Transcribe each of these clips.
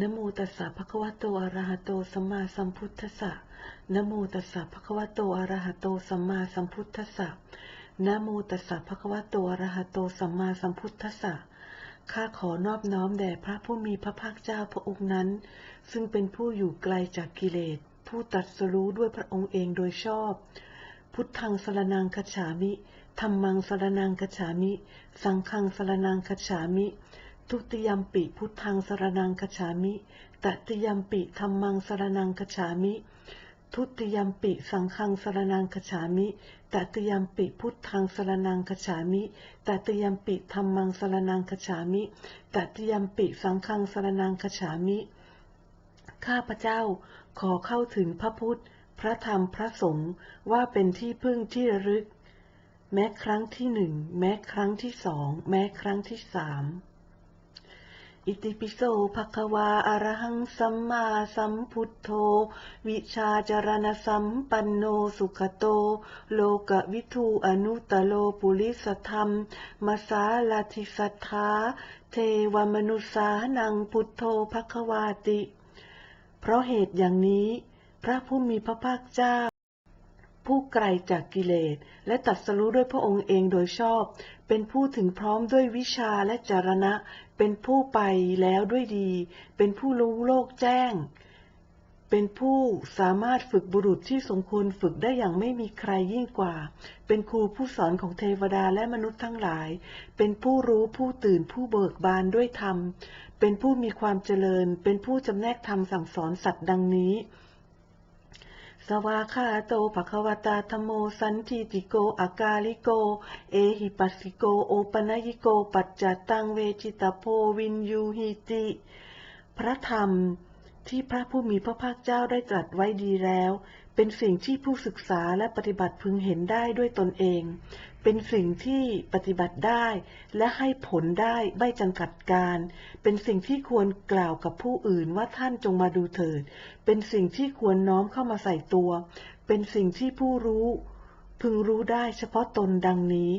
นโมตัสสะภะคะวะโตอะระหะโตสัมมาสัมพุทธัสสะนโมตัสสะภะคะวะโตอะระหะโตสัมมาสัมพุทธัสสะนโมตัสสะภะคะวะโตอะระหะโตสัมมาสัมพุทธัสสะข้าขอนอบน้อมแด่พระผู้มีพระภาคเจ้าพระองค์นั้น ซึ่งเป็นผู้อยู่ไกลจากกิเลส ผู้ตรัสรู้ด้วยพระองค์เองโดยชอบ พุทธังสรนังคฉามิธรรมังสรนังคฉามิ สังฆังสรนังคฉามิ ทุติยมปิพุทธังสรนังคฉามิ ตติยมปิธรรมังสรนังคฉามิ ทุติยมปิสังฆังสรนังคฉามิ ตติยมปิพุทธังสรนังคฉามิ ตติยมปิธรรมังสรนังคฉามิ ตติยมปิสังฆังสรนังคฉามิ ข้าพเจ้าขอเข้าถึงพระพุทธ พระธรรม พระสงฆ์ว่าเป็นที่พึ่งที่ระลึก แม้ครั้งที่หนึ่ง แม้ครั้งที่สอง แม้ครั้งที่สาม อิติปิโสภะควาอรหังสัมมาสัมพุทโธ วิชาจารณสัมปันโนสุขโต โลกวิทูอนุตตโลปุริสธรรมมาสาลาธิสัทธา เทวมนุสานังพุทโธภะควาติ เพราะเหตุอย่างนี้ พระผู้มีพระภาคเจ้า ผู้ไกลจากกิเลส และตรัสรู้ด้วยพระองค์เองโดยชอบ เป็นผู้ถึงพร้อมด้วยวิชาและจารณะ เป็นผู้ไปแล้วด้วยดี เป็นผู้รู้โลกแจ้ง เป็นผู้สามารถฝึกบุรุษที่สมควรฝึกได้อย่างไม่มีใครยิ่งกว่า เป็นครูผู้สอนของเทวดาและมนุษย์ทั้งหลาย เป็นผู้รู้ผู้ตื่นผู้เบิกบานด้วยธรรม เป็นผู้มีความเจริญ เป็นผู้จำแนกธรรมสั่งสอนสัตว์ดังนี้ สวาคาโตภควตาธโมสันทิติโกอากาลิโก เอหิปัสสิโกโอปนยิโกปัจจตังเวจิตาโพวินยูหิติ พระธรรมที่พระผู้มีพระภาคเจ้าได้ตรัสไว้ดีแล้ว เป็นสิ่งที่ผู้ศึกษาและปฏิบัติพึงเห็นได้ด้วยตนเอง เป็นสิ่งที่ปฏิบัติได้และให้ผลได้ไม่จำกัดการ เป็นสิ่งที่ควรกล่าวกับผู้อื่นว่าท่านจงมาดูเถิด เป็นสิ่งที่ควรน้อมเข้ามาใส่ตัว เป็นสิ่งที่ผู้รู้ พึงรู้ได้เฉพาะตนดังนี้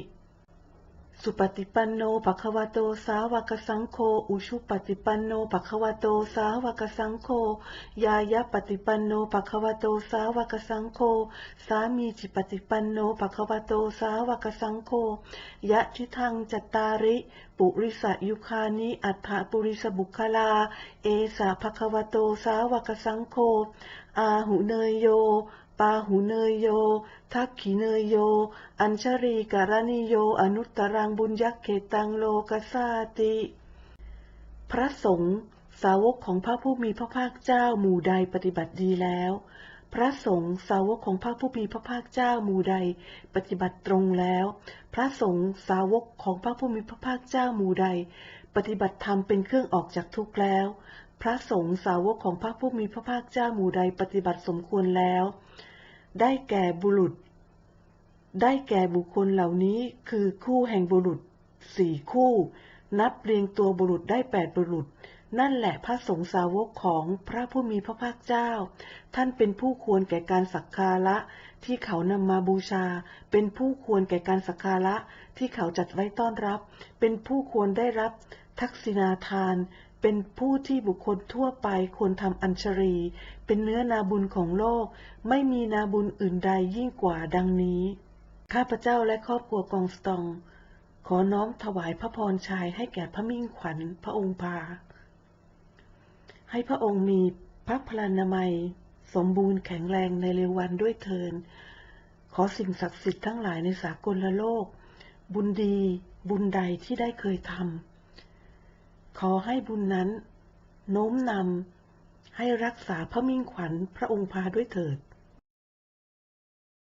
สุปฏิปันโนภควโตสาวกสังโฆอุชุปฏิปันโนภควโตสาวกสังโฆยายะปฏิปันโนภควโตสาวกสังโฆสามีจิปฏิปันโนภควโตสาวกสังโฆยะทิทังจัตตาริ ปุริสยุคานิอัฏฐปุริสบุคลา เอสาภควโตสาวกสังโฆอาหุเนยโย ปาหุเนยโย ทักขิเนยโย อัญชรีการณิโย อนุตตรังบุญยักเขตังโลกสาติ พระสงฆ์สาวกของพระผู้มีพระภาคเจ้าหมู่ใดปฏิบัติดีแล้ว พระสงฆ์สาวกของพระผู้มีพระภาคเจ้าหมู่ใดปฏิบัติตรงแล้ว พระสงฆ์สาวกของพระผู้มีพระภาคเจ้าหมู่ใด ปฏิบัติธรรมเป็นเครื่องออกจากทุกข์แล้ว พระสงฆ์สาวกของพระผู้มีพระภาคเจ้าหมู่ใดปฏิบัติสมควรแล้ว ได้แก่บุรุษ ได้แก่บุคคลเหล่านี้คือคู่แห่งบุรุษสี่คู่ นับเรียงตัวบุรุษได้แปดบุรุษ นั่นแหละพระสงฆ์สาวกของพระผู้มีพระภาคเจ้า ท่านเป็นผู้ควรแก่การสักการะที่เขานำมาบูชา เป็นผู้ควรแก่การสักการะที่เขาจัดไว้ต้อนรับ เป็นผู้ควรได้รับทักษิณาทาน เป็นผู้ที่บุคคลทั่วไปควรทำอัญชรี เป็นเนื้อนาบุญของโลก ไม่มีนาบุญอื่นใดยิ่งกว่าดังนี้ ข้าพเจ้าและครอบครัวกองสตอง ขอน้อมถวายพระพรชัยให้แก่พระมิ่งขวัญพระองค์พา ให้พระองค์มีพระพลานามัย สมบูรณ์แข็งแรงในเร็ววันด้วยเทิน ขอสิ่งศักดิ์สิทธิ์ทั้งหลายในสากลโลก บุญดี บุญใดที่ได้เคยทำ ขอให้บุญนั้น โน้มนำให้รักษาพระมิ่งขวัญพระองค์พาด้วยเถิด